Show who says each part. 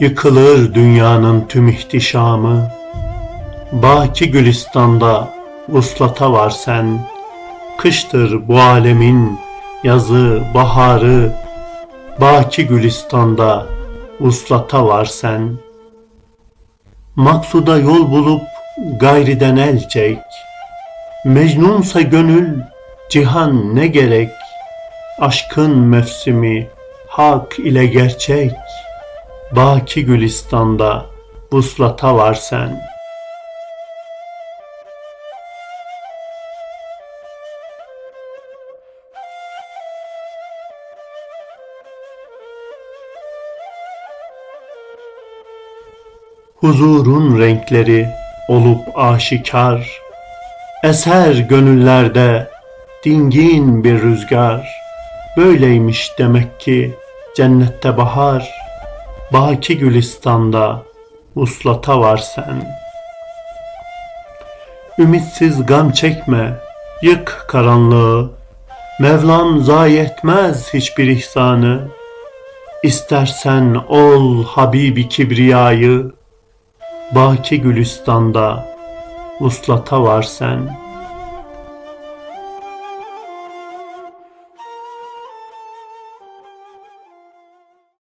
Speaker 1: Yıkılır dünyanın tüm ihtişamı, Baki Gülistan'da vuslata var sen, Kıştır bu alemin yazı, baharı, Baki Gülistan'da vuslata var sen. Maksuda yol bulup gayriden el çek, Mecnunsa gönül cihan ne gerek, Aşkın mevsimi hak ile gerçek, Baki Gülistan'da vuslata var sen. Huzurun renkleri olup aşikar, Eser gönüllerde dingin bir rüzgar. Böyleymiş demek ki cennette bahar, Baki Gülistan'da uslata var sen. Ümitsiz gam çekme, yık karanlığı, Mevlam zayi etmez hiçbir ihsanı. İstersen ol Habibi Kibriyayı, Baki Gülistan'da vuslata var sen.''